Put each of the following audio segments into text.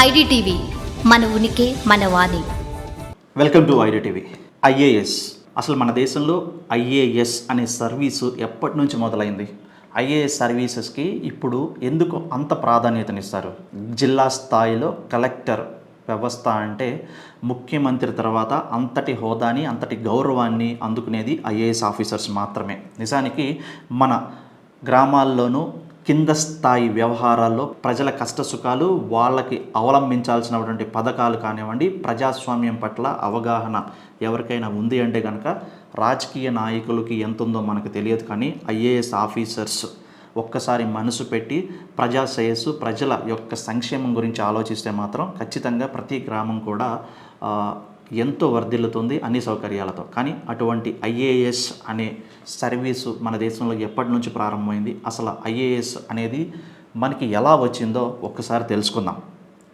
IDTV మన ఉనికి మన వాణి. Welcome to IDTV. ఐఏఎస్. అసలు మన దేశంలో ఐఏఎస్ అనే సర్వీసు ఎప్పటి నుంచి మొదలైంది? ఐఏఎస్ సర్వీసెస్కి ఇప్పుడు ఎందుకు అంత ప్రాధాన్యతనిస్తారు? జిల్లా స్థాయిలో కలెక్టర్ వ్యవస్థ అంటే ముఖ్యమంత్రి తర్వాత అంతటి హోదాని అంతటి గౌరవాన్ని అందుకునేది ఐఏఎస్ ఆఫీసర్స్ మాత్రమే. నిజానికి మన గ్రామాల్లోనూ కింద స్థాయి వ్యవహారాల్లో ప్రజల కష్టసుఖాలు వాళ్ళకి అవలంబించాల్సినటువంటి పథకాలు కానివ్వండి ప్రజాస్వామ్యం పట్ల అవగాహన ఎవరికైనా ఉంది అంటే కనుక రాజకీయ నాయకులకి ఎంత ఉందో మనకు తెలియదు కానీ ఐఏఎస్ ఆఫీసర్స్ ఒక్కసారి మనసు పెట్టి ప్రజా శ్రేయస్సు ప్రజల యొక్క సంక్షేమం గురించి ఆలోచిస్తే మాత్రం ఖచ్చితంగా ప్రతి గ్రామం కూడా ఎంతో వర్ధిల్లుతుంది అన్ని సౌకర్యాలతో. కానీ అటువంటి ఐఏఎస్ అనే సర్వీసు మన దేశంలో ఎప్పటి నుంచి ప్రారంభమైంది? అసలు ఐఏఎస్ అనేది మనకి ఎలా వచ్చిందో ఒక్కసారి తెలుసుకుందాం.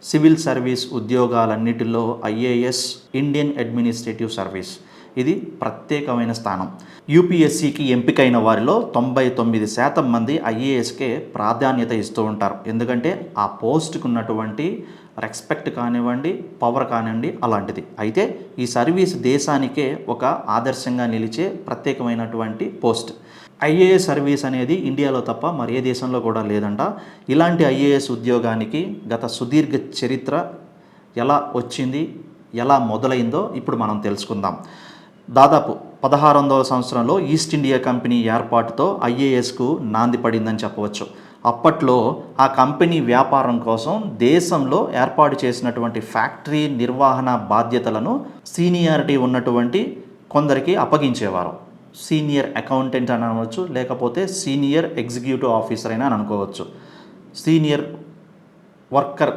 సివిల్ సర్వీస్ ఉద్యోగాలన్నిటిలో ఐఏఎస్ ఇండియన్ అడ్మినిస్ట్రేటివ్ సర్వీస్. ఇది ప్రత్యేకమైన స్థానం. యూపీఎస్సికి ఎంపికైన వారిలో తొంభై తొమ్మిది శాతం మంది ఐఏఎస్కే ప్రాధాన్యత ఇస్తూ ఉంటారు. ఎందుకంటే ఆ పోస్ట్కి ఉన్నటువంటి రెస్పెక్ట్ కానివ్వండి పవర్ కానివ్వండి అలాంటిది. అయితే ఈ సర్వీస్ దేశానికే ఒక ఆదర్శంగా నిలిచే ప్రత్యేకమైనటువంటి పోస్ట్. ఐఏఎస్ సర్వీస్ అనేది ఇండియాలో తప్ప మరి ఏ దేశంలో కూడా లేదంట. ఇలాంటి ఐఏఎస్ ఉద్యోగానికి గత సుదీర్ఘ చరిత్ర ఎలా వచ్చింది ఎలా మొదలైందో ఇప్పుడు మనం తెలుసుకుందాం. దాదాపు పదహారు వందల సంవత్సరంలో ఈస్ట్ ఇండియా కంపెనీ ఏర్పాటుతో ఐఏఎస్కు నాంది పడిందని చెప్పవచ్చు. అప్పట్లో ఆ కంపెనీ వ్యాపారం కోసం దేశంలో ఏర్పాటు చేసినటువంటి ఫ్యాక్టరీ నిర్వహణ బాధ్యతలను సీనియారిటీ ఉన్నటువంటి కొందరికి అప్పగించేవారు. సీనియర్ అకౌంటెంట్ అని అనవచ్చు లేకపోతే సీనియర్ ఎగ్జిక్యూటివ్ ఆఫీసర్ అయినా అని అనుకోవచ్చు. సీనియర్ వర్కర్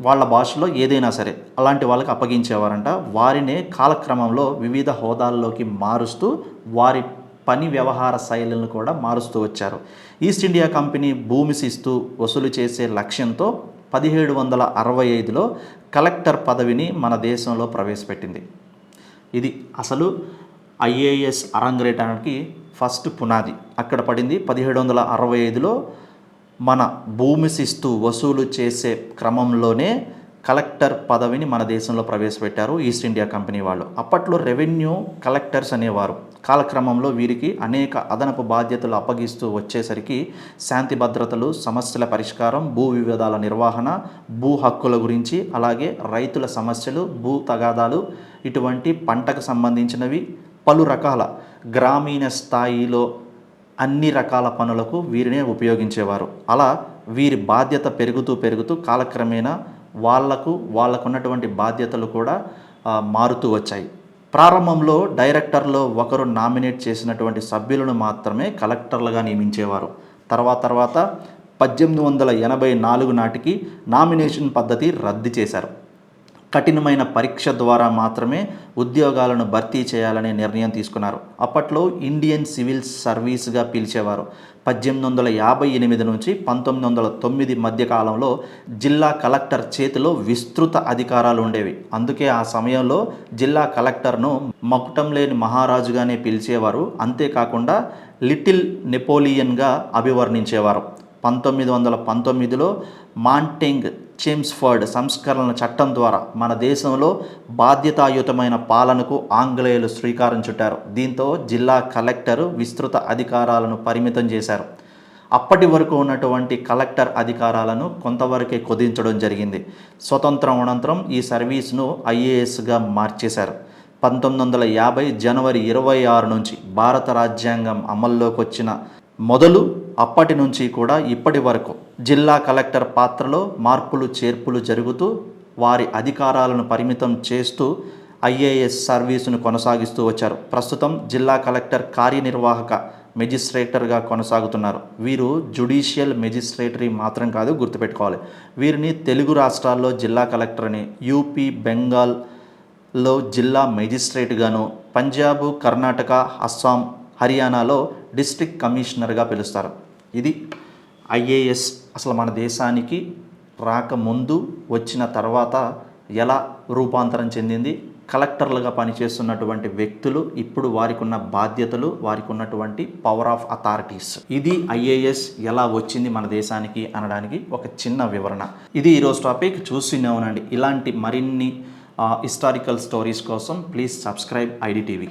వాళ్ళ భాషలో ఏదైనా సరే అలాంటి వాళ్ళకి అప్పగించేవారంట. వారినే కాలక్రమంలో వివిధ హోదాల్లోకి మారుస్తూ వారి పని వ్యవహార శైలులను కూడా మారుస్తూ వచ్చారు. ఈస్ట్ ఇండియా కంపెనీ భూమి శిస్తూ వసూలు చేసే లక్ష్యంతో పదిహేడు వందల అరవై ఐదులో కలెక్టర్ పదవిని మన దేశంలో ప్రవేశపెట్టింది. ఇది అసలు ఐఏఎస్ అరంగరేటానికి ఫస్ట్ పునాది. అక్కడ పడింది పదిహేడు వందల అరవై ఐదులో మన భూమి శిస్తు వసూలు చేసే క్రమంలోనే కలెక్టర్ పదవిని మన దేశంలో ప్రవేశపెట్టారు ఈస్ట్ ఇండియా కంపెనీ వాళ్ళు. అప్పట్లో రెవెన్యూ కలెక్టర్స్ అనేవారు. కాలక్రమంలో వీరికి అనేక అదనపు బాధ్యతలు అప్పగిస్తూ వచ్చేసరికి శాంతి భద్రతలు సమస్యల పరిష్కారం భూ వివాదాల నిర్వహణ భూ హక్కుల గురించి అలాగే రైతుల సమస్యలు భూ తగాదాలు ఇటువంటి పంటకు సంబంధించినవి పలు రకాల గ్రామీణ స్థాయిలో అన్ని రకాల పనులకు వీరినే ఉపయోగించేవారు. అలా వీరి బాధ్యత పెరుగుతూ పెరుగుతూ కాలక్రమేణా వాళ్ళకు వాళ్ళకున్నటువంటి బాధ్యతలు కూడా మారుతూ వచ్చాయి. ప్రారంభంలో డైరెక్టర్లో ఒకరు నామినేట్ చేసినటువంటి సభ్యులను మాత్రమే కలెక్టర్లుగా నియమించేవారు. తర్వాత తర్వాత పద్దెనిమిది వందల ఎనభై నాలుగు నాటికి నామినేషన్ పద్ధతి రద్దు చేశారు. కఠినమైన పరీక్ష ద్వారా మాత్రమే ఉద్యోగాలను భర్తీ చేయాలనే నిర్ణయం తీసుకున్నారు. అప్పట్లో ఇండియన్ సివిల్ సర్వీస్గా పిలిచేవారు. పద్దెనిమిది వందల యాభై ఎనిమిది నుంచి పంతొమ్మిది వందల తొమ్మిది మధ్య కాలంలో జిల్లా కలెక్టర్ చేతిలో విస్తృత అధికారాలు ఉండేవి. అందుకే ఆ సమయంలో జిల్లా కలెక్టర్ను మకుటం లేని మహారాజుగానే పిలిచేవారు. అంతేకాకుండా లిటిల్ నెపోలియన్గా అభివర్ణించేవారు. పంతొమ్మిది వందల పంతొమ్మిదిలో మాంటెంగ్ చేమ్స్ఫర్డ్ సంస్కరణల చట్టం ద్వారా మన దేశంలో బాధ్యతాయుతమైన పాలనకు ఆంగ్లేయులు శ్రీకారం చుట్టారు. దీంతో జిల్లా కలెక్టర్ విస్తృత అధికారాలను పరిమితం చేశారు. అప్పటి వరకు ఉన్నటువంటి కలెక్టర్ అధికారాలను కొంతవరకే కుదించడం జరిగింది. స్వతంత్రం అనంతరం ఈ సర్వీస్ను ఐఏఎస్గా మార్చేశారు. పంతొమ్మిది వందల యాభై జనవరి ఇరవై ఆరు నుంచి భారత రాజ్యాంగం అమల్లోకి వచ్చిన మొదలు అప్పటి నుంచి కూడా ఇప్పటి వరకు జిల్లా కలెక్టర్ పాత్రలో మార్పులు చేర్పులు జరుగుతూ వారి అధికారాలను పరిమితం చేస్తూ ఐఏఎస్ సర్వీసును కొనసాగిస్తూ వచ్చారు. ప్రస్తుతం జిల్లా కలెక్టర్ కార్యనిర్వాహక మెజిస్ట్రేటర్గా కొనసాగుతున్నారు. వీరు జుడిషియల్ మెజిస్ట్రేటరీ మాత్రం కాదు గుర్తుపెట్టుకోవాలి. వీరిని తెలుగు రాష్ట్రాల్లో జిల్లా కలెక్టర్ అని యూపీ బెంగాల్లో జిల్లా మెజిస్ట్రేట్గాను పంజాబ్ కర్ణాటక అస్సాం హర్యానాలో డిస్ట్రిక్ట్ కమిషనర్గా పిలుస్తారు. ఇది ఐఏఎస్ అసలు మన దేశానికి రాకముందు వచ్చిన తర్వాత ఎలా రూపాంతరం చెందింది? కలెక్టర్లుగా పనిచేస్తున్నటువంటి వ్యక్తులు ఇప్పుడు వారికి ఉన్న బాధ్యతలు వారికి ఉన్నటువంటి పవర్ ఆఫ్ అథారిటీస్ ఇది ఐఏఎస్ ఎలా వచ్చింది మన దేశానికి అనడానికి ఒక చిన్న వివరణ. ఇది ఈరోజు టాపిక్ చూస్తూనే ఇలాంటి మరిన్ని హిస్టారికల్ స్టోరీస్ కోసం ప్లీజ్ సబ్స్క్రైబ్ ఐడిటీవీ.